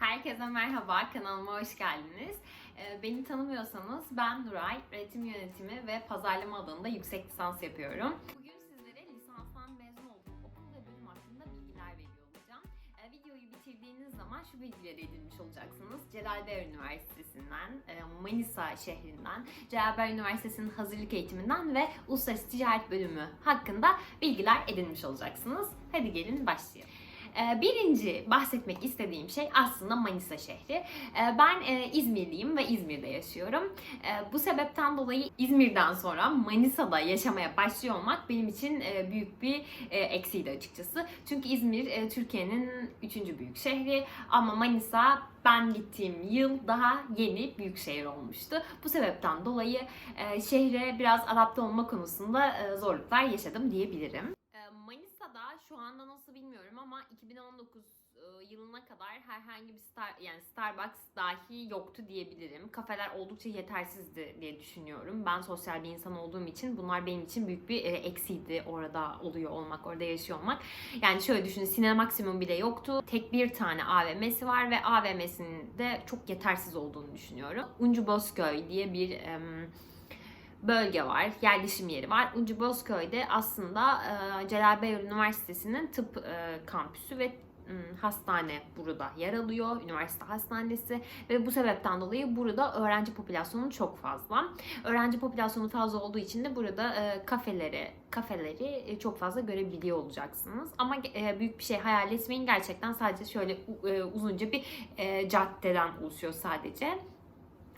Herkese merhaba, kanalıma hoş geldiniz. Ee, Beni tanımıyorsanız ben Nuray, üretim yönetimi ve pazarlama alanında yüksek lisans yapıyorum. Bugün sizlere lisanstan mezun olduğum okul ve bölüm hakkında bilgiler veriyor olacağım. Ee, Videoyu bitirdiğiniz zaman şu bilgileri edinmiş olacaksınız. Celal Bayar Üniversitesi'nden, e, Manisa şehrinden, Celal Bayar Üniversitesi'nin hazırlık eğitiminden ve Uluslararası Ticaret Bölümü hakkında bilgiler edinmiş olacaksınız. Hadi gelin başlayalım. Ee, Birinci bahsetmek istediğim şey aslında Manisa şehri. Ee, Ben e, İzmirliyim ve İzmir'de yaşıyorum. Ee, Bu sebepten dolayı İzmir'den sonra Manisa'da yaşamaya başlıyor olmak benim için e, büyük bir e, eksiydi açıkçası. Çünkü İzmir Türkiye'nin üçüncü büyük şehri ama Manisa ben gittiğim yıl daha yeni büyük şehir olmuştu. Bu sebepten dolayı şehre biraz adapte olma konusunda zorluklar yaşadım diyebilirim. Şu anda nasıl bilmiyorum ama 2019 e, yılına kadar herhangi bir star yani Starbucks dahi yoktu diyebilirim. Kafeler oldukça yetersizdi diye düşünüyorum. Ben sosyal bir insan olduğum için bunlar benim için büyük bir e, eksiydi orada oluyor olmak, orada yaşıyor olmak. Yani şöyle düşünün Sinema Maximum bile yoktu. Tek bir tane AVM'si var ve AVM'sinin de çok yetersiz olduğunu düşünüyorum. Uncu Bozköy diye bir bölge var, yerleşim yeri var. Uncu Bozköy'de aslında e, Celal Bayar Üniversitesi'nin tıp e, kampüsü ve hastane burada yer alıyor. Üniversite hastanesi ve bu sebepten dolayı burada öğrenci popülasyonu çok fazla. Öğrenci popülasyonu fazla olduğu için de burada e, kafeleri kafeleri çok fazla görebiliyor olacaksınız. Ama büyük bir şey hayal etmeyin. Gerçekten sadece şöyle uzunca bir caddeden oluşuyor sadece.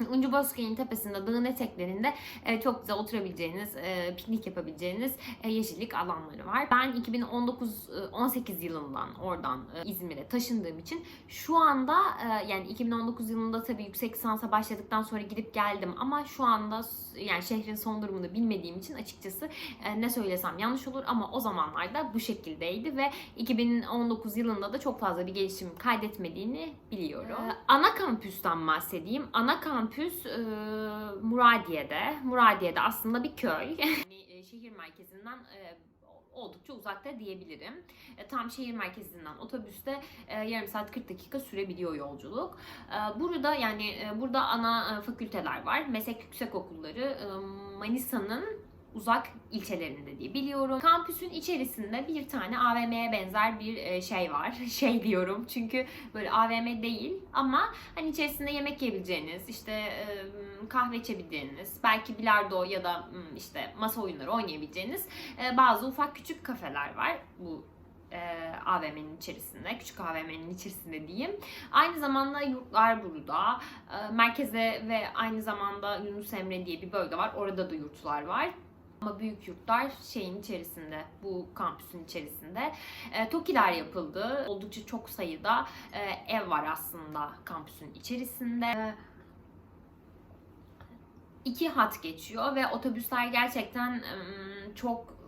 Uncu Bozköy'ün tepesinde, dağın eteklerinde e, çok güzel oturabileceğiniz, e, piknik yapabileceğiniz e, yeşillik alanları var. Ben 2019-18 yılından oradan e, İzmir'e taşındığım için şu anda e, yani 2019 yılında tabii yüksek lisansa başladıktan sonra gidip geldim ama şu anda yani şehrin son durumunu bilmediğim için açıkçası e, ne söylesem yanlış olur ama o zamanlarda bu şekildeydi ve 2019 yılında da çok fazla bir gelişim kaydetmediğini biliyorum. Ee, ana kampüsten bahsedeyim. Ana kampüs e, Muradiye'de. Muradiye'de aslında bir köy. Yani şehir merkezinden e, oldukça uzakta diyebilirim. E, tam şehir merkezinden otobüste e, yarım saat 40 dakika sürebiliyor yolculuk. E, burada yani e, burada ana e, fakülteler var. Meslek yüksek okulları e, Manisa'nın uzak ilçelerinde diye biliyorum. Kampüsün içerisinde bir tane AVM'ye benzer bir e, şey var. Şey diyorum çünkü böyle AVM değil ama hani içerisinde yemek yiyebileceğiniz, işte e, kahve içebileceğiniz, belki bilardo ya da işte masa oyunları oynayabileceğiniz e, bazı ufak küçük kafeler var bu AVM'nin içerisinde, küçük AVM'nin içerisinde diyeyim. Aynı zamanda yurtlar burada. Merkeze ve aynı zamanda Yunus Emre diye bir bölge var. Orada da yurtlar var. Ama büyük yurtlar şeyin içerisinde, bu kampüsün içerisinde. E, TOKİ'ler yapıldı. Oldukça çok sayıda e, ev var aslında kampüsün içerisinde. E, iki hat geçiyor ve otobüsler gerçekten çok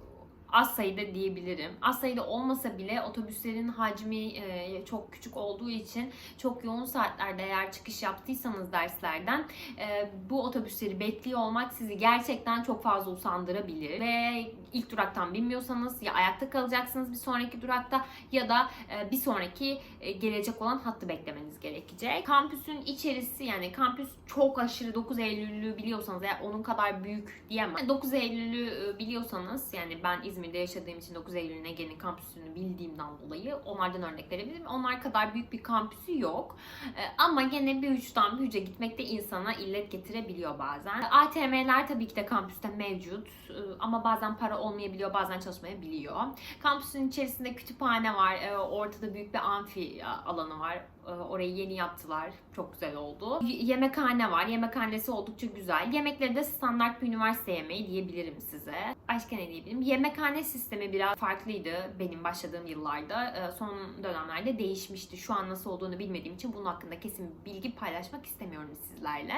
az sayıda diyebilirim. Az sayıda olmasa bile otobüslerin hacmi e, çok küçük olduğu için çok yoğun saatlerde eğer çıkış yaptıysanız derslerden e, bu otobüsleri bekliyor olmak sizi gerçekten çok fazla usandırabilir. Ve ilk duraktan binmiyorsanız ya ayakta kalacaksınız bir sonraki durakta ya da e, bir sonraki gelecek olan hattı beklemeniz gerekecek. Kampüsün içerisi yani kampüs çok aşırı 9 Eylül'lü biliyorsanız eğer onun kadar büyük diyemem. 9 Eylül'ü biliyorsanız yani ben İzmir'de yaşadığım için 9 Eylül'ün Ege'nin kampüsünü bildiğimden dolayı onlardan örnek verebilirim. Onlar kadar büyük bir kampüsü yok. E, Ama gene bir uçtan bir uca gitmek de insana illet getirebiliyor bazen. ATM'ler tabii ki de kampüste mevcut E, ama bazen para olmayabiliyor, bazen çalışmayabiliyor. Kampüsün içerisinde kütüphane var, e, ortada büyük bir amfi alanı var. E, Orayı yeni yaptılar. Çok güzel oldu. Yemekhane var. Yemekhanesi oldukça güzel. Yemekleri de standart bir üniversite yemeği diyebilirim size. Başka ne diyebilirim? Yemekhane sistemi biraz farklıydı benim başladığım yıllarda. E, Son dönemlerde değişmişti. Şu an nasıl olduğunu bilmediğim için bunun hakkında kesin bilgi paylaşmak istemiyorum sizlerle.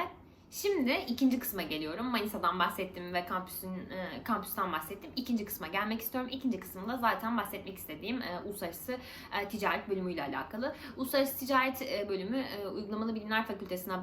Şimdi ikinci kısma geliyorum. Manisa'dan bahsettim ve kampüsün e, kampüsten bahsettim. İkinci kısma gelmek istiyorum. İkinci kısımda zaten bahsetmek istediğim e, uluslararası e, ticaret bölümüyle alakalı. Uluslararası ticaret bölümü uygulamalı bilimler fakültesine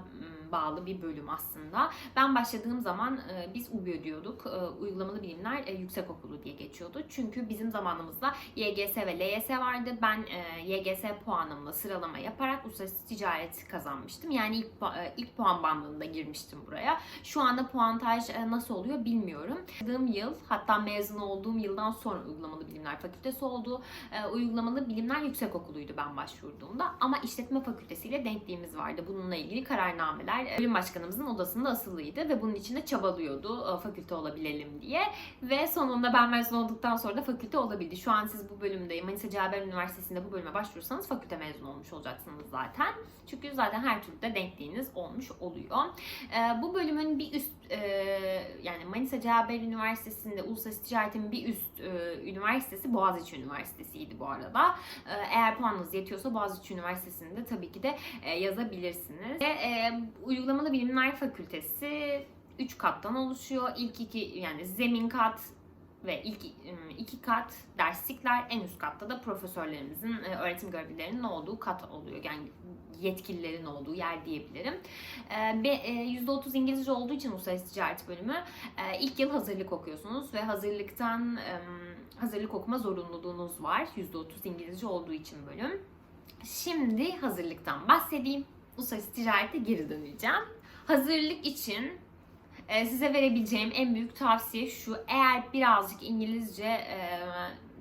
bağlı bir bölüm aslında. Ben başladığım zaman e, biz UBÜ diyorduk. E, Uygulamalı Bilimler e, Yüksekokulu diye geçiyordu. Çünkü bizim zamanımızda YGS ve LYS vardı. Ben e, YGS puanımla sıralama yaparak uluslararası ticaret kazanmıştım. Yani ilk, e, ilk puan bandında girmiştim buraya. Şu anda puantaj e, nasıl oluyor bilmiyorum. Başladığım yıl hatta mezun olduğum yıldan sonra Uygulamalı Bilimler Fakültesi oldu. E, Uygulamalı Bilimler Yüksekokuluydu ben başvurduğumda. Ama işletme fakültesiyle denkliğimiz vardı. Bununla ilgili kararnameler e, bölüm başkanımızın odasında asılıydı ve bunun için de çabalıyordu fakülte olabilelim diye. Ve sonunda ben mezun olduktan sonra da fakülte olabildi. Şu an siz bu bölümde Manisa Celber Üniversitesi'nde bu bölüme başvurursanız fakülte mezun olmuş olacaksınız zaten. Çünkü zaten her türlü de denkliğiniz olmuş oluyor. E, bu bölümün bir üst e, yani Manisa Celber Üniversitesi'nde uluslararası ticaretin bir üst e, üniversitesi Boğaziçi Üniversitesi'ydi bu arada. E, eğer puanınız yetiyorsa Boğaziçi Üniversitesi'nde tabii ki de e, yazabilirsiniz. Ve Uygulamalı Bilimler Fakültesi 3 kattan oluşuyor. İlk iki yani zemin kat ve ilk ım, iki kat derslikler en üst katta da profesörlerimizin e, öğretim görevlilerinin olduğu kat oluyor. Yani yetkililerin olduğu yer diyebilirim. E, Ve e, %30 İngilizce olduğu için Uluslararası Ticaret bölümü ilk yıl hazırlık okuyorsunuz ve hazırlıktan hazırlık okuma zorunluluğunuz var. %30 İngilizce olduğu için bölüm. Şimdi hazırlıktan bahsedeyim. Uluslararası ticarete geri döneceğim. Hazırlık için e, size verebileceğim en büyük tavsiye şu. Eğer birazcık İngilizce e,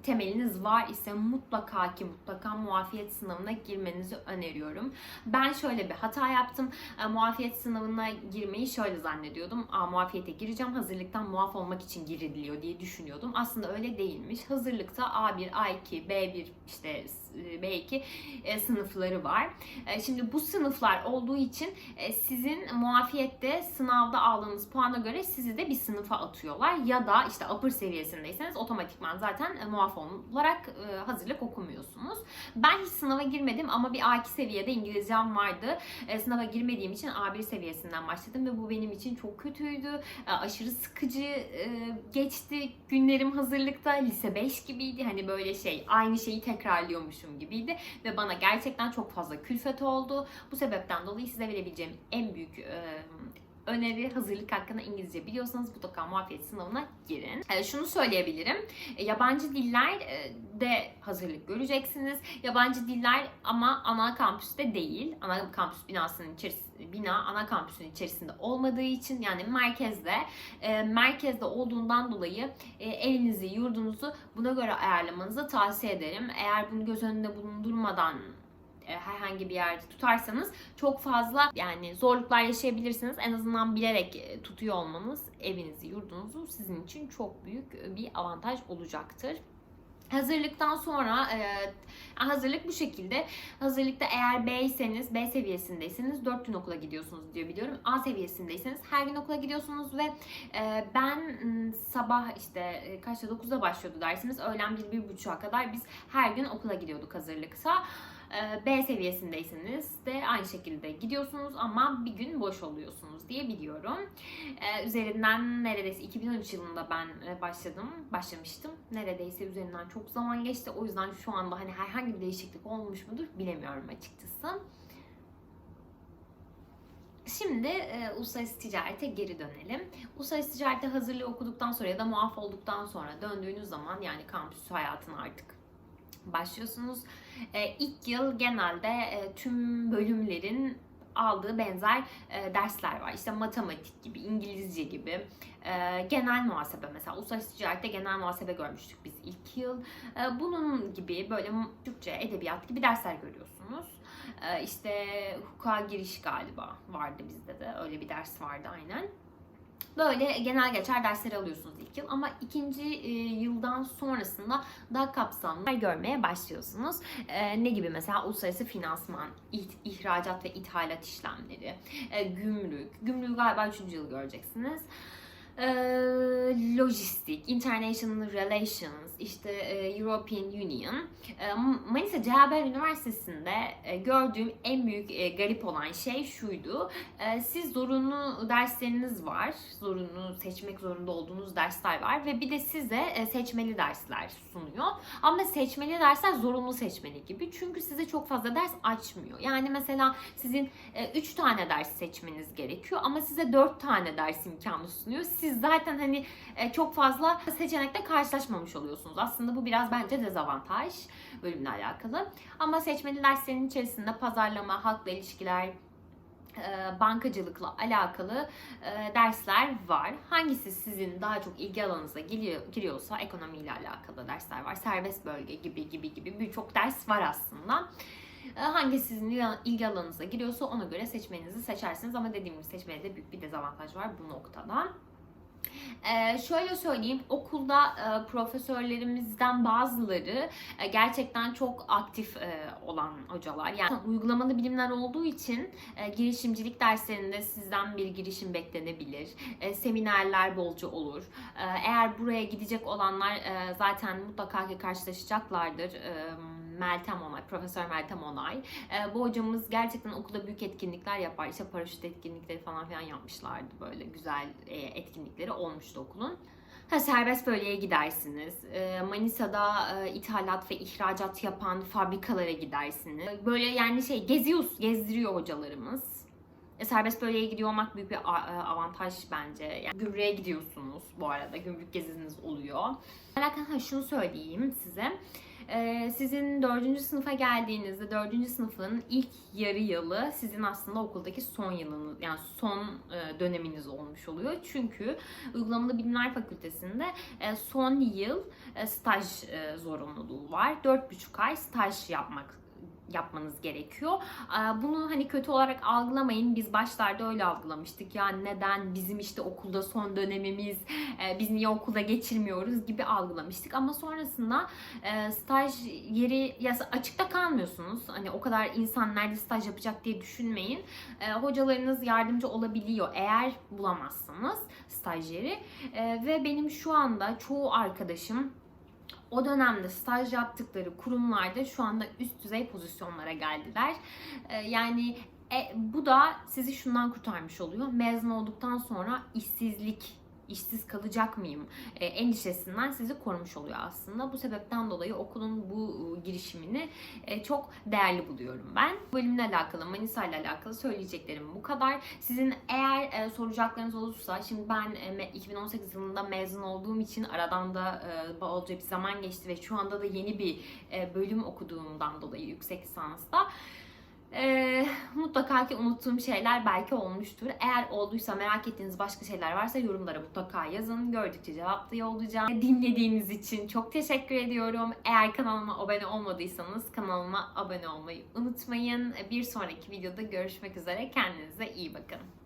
temeliniz var ise mutlaka ki mutlaka muafiyet sınavına girmenizi öneriyorum. Ben şöyle bir hata yaptım. E, muafiyet sınavına girmeyi şöyle zannediyordum. Aa, muafiyete gireceğim. Hazırlıktan muaf olmak için giriliyor diye düşünüyordum. Aslında öyle değilmiş. Hazırlıkta A1, A2, B1 işte e, B2 e, sınıfları var. E, Şimdi bu sınıflar olduğu için e, sizin muafiyette sınavda aldığınız puana göre sizi de bir sınıfa atıyorlar. Ya da işte upper seviyesindeyseniz otomatikman zaten e, muaf olarak e, hazırlık okumuyorsunuz. Ben hiç sınava girmedim ama bir A2 seviyede İngilizcem vardı. E, Sınava girmediğim için A1 seviyesinden başladım ve bu benim için çok kötüydü. E, Aşırı sıkıcı e, geçti günlerim hazırlıkta. Lise 5 gibiydi. Hani böyle şey aynı şeyi tekrarlıyormuşum gibiydi ve bana gerçekten çok fazla külfet oldu. Bu sebepten dolayı size verebileceğim en büyük öneri hazırlık hakkında İngilizce biliyorsanız mutlaka muafiyet sınavına girin. E, şunu söyleyebilirim. E, yabancı diller e, de hazırlık göreceksiniz. Yabancı diller ama ana kampüste değil. Ana kampüs binasının içerisinde bina ana kampüsün içerisinde olmadığı için yani merkezde e, merkezde olduğundan dolayı e, evinizi, yurdunuzu buna göre ayarlamanızı tavsiye ederim. Eğer bunu göz önünde bulundurmadan herhangi bir yerde tutarsanız çok fazla yani zorluklar yaşayabilirsiniz. En azından bilerek e, tutuyor olmanız evinizi, yurdunuzu sizin için çok büyük e, bir avantaj olacaktır. Hazırlıktan sonra e, hazırlık bu şekilde. Hazırlıkta eğer B'yseniz, B seviyesindeyseniz 4 gün okula gidiyorsunuz diye biliyorum. A seviyesindeyseniz her gün okula gidiyorsunuz ve e, ben sabah işte e, kaçta 9'da başlıyordu dersimiz. Öğlen 1-1.30'a kadar biz her gün okula gidiyorduk hazırlıkta. E, B seviyesindeyseniz de aynı şekilde gidiyorsunuz ama bir gün boş oluyorsunuz diye biliyorum. Ee, üzerinden neredeyse 2013 yılında ben e, başladım, başlamıştım. Neredeyse üzerinden çok zaman geçti. O yüzden şu anda hani herhangi bir değişiklik olmuş mudur bilemiyorum açıkçası. Şimdi e, uluslararası ticarete geri dönelim. Uluslararası ticarete hazırlığı okuduktan sonra ya da muaf olduktan sonra döndüğünüz zaman yani kampüs hayatına artık başlıyorsunuz. E, ilk yıl genelde e, tüm bölümlerin aldığı benzer e, dersler var. İşte matematik gibi, İngilizce gibi, e, genel muhasebe mesela. Uluslararası ticarette genel muhasebe görmüştük biz ilk yıl. E, bunun gibi böyle Türkçe, edebiyat gibi dersler görüyorsunuz. E, işte hukuka giriş galiba vardı bizde de. Öyle bir ders vardı aynen. Böyle genel geçer dersleri alıyorsunuz ilk yıl ama ikinci e, yıldan sonrasında daha kapsamlı görmeye başlıyorsunuz. E, ne gibi mesela uluslararası finansman, ihracat ve ithalat işlemleri, e, gümrük. Gümrüğü galiba üçüncü yıl göreceksiniz. E, lojistik, international relations, işte European Union. E, Manisa Cevabel Üniversitesi'nde gördüğüm en büyük e, garip olan şey şuydu. Siz zorunlu dersleriniz var. Zorunlu seçmek zorunda olduğunuz dersler var ve bir de size seçmeli dersler sunuyor. Ama seçmeli dersler zorunlu seçmeli gibi. Çünkü size çok fazla ders açmıyor. Yani mesela sizin 3 tane ders seçmeniz gerekiyor ama size 4 tane ders imkanı sunuyor. Siz zaten hani e, çok fazla seçenekle karşılaşmamış oluyorsunuz. Aslında bu biraz bence dezavantaj bölümle alakalı. Ama seçmeli derslerin içerisinde pazarlama, halkla ilişkiler, e, bankacılıkla alakalı e, dersler var. Hangisi sizin daha çok ilgi alanınıza giriyor, giriyorsa ekonomiyle alakalı dersler var. Serbest bölge gibi gibi gibi birçok ders var aslında. Hangisi sizin ilgi alanınıza giriyorsa ona göre seçmenizi seçersiniz. Ama dediğim gibi seçmede büyük bir dezavantaj var bu noktada. Ee, şöyle söyleyeyim, okulda e, profesörlerimizden bazıları e, gerçekten çok aktif e, olan hocalar. Yani uygulamalı bilimler olduğu için e, girişimcilik derslerinde sizden bir girişim beklenebilir. E, seminerler bolca olur. E, eğer buraya gidecek olanlar e, zaten mutlaka ki karşılaşacaklardır. E, Meltem Onay, Profesör Meltem Onay. E, bu hocamız gerçekten okulda büyük etkinlikler yapar. İşte paraşüt etkinlikleri falan filan yapmışlardı. Böyle güzel e, etkinlikleri olmuştu okulun. Ha, serbest bölgeye gidersiniz. E, Manisa'da e, ithalat ve ihracat yapan fabrikalara gidersiniz. Böyle yani şey geziyoruz, gezdiriyor hocalarımız. E, serbest bölgeye gidiyor olmak büyük bir avantaj bence. Yani gümrüğe gidiyorsunuz bu arada. Gümrük geziniz oluyor. Alakalı ha, şunu söyleyeyim size. Ee, sizin dördüncü sınıfa geldiğinizde dördüncü sınıfın ilk yarı yılı sizin aslında okuldaki son yılınız yani son e, döneminiz olmuş oluyor. Çünkü uygulamalı bilimler fakültesinde e, son yıl e, staj zorunluluğu var. Dört buçuk ay staj yapmak yapmanız gerekiyor. Ee, Bunu hani kötü olarak algılamayın. Biz başlarda öyle algılamıştık. Ya neden bizim işte okulda son dönemimiz, e, biz niye okulda geçirmiyoruz gibi algılamıştık. Ama sonrasında e, staj yeri ya açıkta kalmıyorsunuz. Hani o kadar insan nerede staj yapacak diye düşünmeyin. E, Hocalarınız yardımcı olabiliyor eğer bulamazsanız stajyeri. E, Ve benim şu anda çoğu arkadaşım o dönemde staj yaptıkları kurumlarda şu anda üst düzey pozisyonlara geldiler. Ee, yani e, bu da sizi şundan kurtarmış oluyor. Mezun olduktan sonra işsizlik işsiz kalacak mıyım e, endişesinden sizi korumuş oluyor aslında. Bu sebepten dolayı okulun bu e, girişimini e, çok değerli buluyorum ben. Bu bölümle alakalı, Manisa ile alakalı söyleyeceklerim bu kadar. Sizin eğer e, soracaklarınız olursa, şimdi ben e, 2018 yılında mezun olduğum için aradan da e, bolca bir zaman geçti ve şu anda da yeni bir e, bölüm okuduğumdan dolayı yüksek lisansta ee, mutlaka ki unuttuğum şeyler belki olmuştur. Eğer olduysa merak ettiğiniz başka şeyler varsa yorumlara mutlaka yazın. Gördükçe cevaplıyor olacağım. Dinlediğiniz için çok teşekkür ediyorum. Eğer kanalıma abone olmadıysanız kanalıma abone olmayı unutmayın. Bir sonraki videoda görüşmek üzere. Kendinize iyi bakın.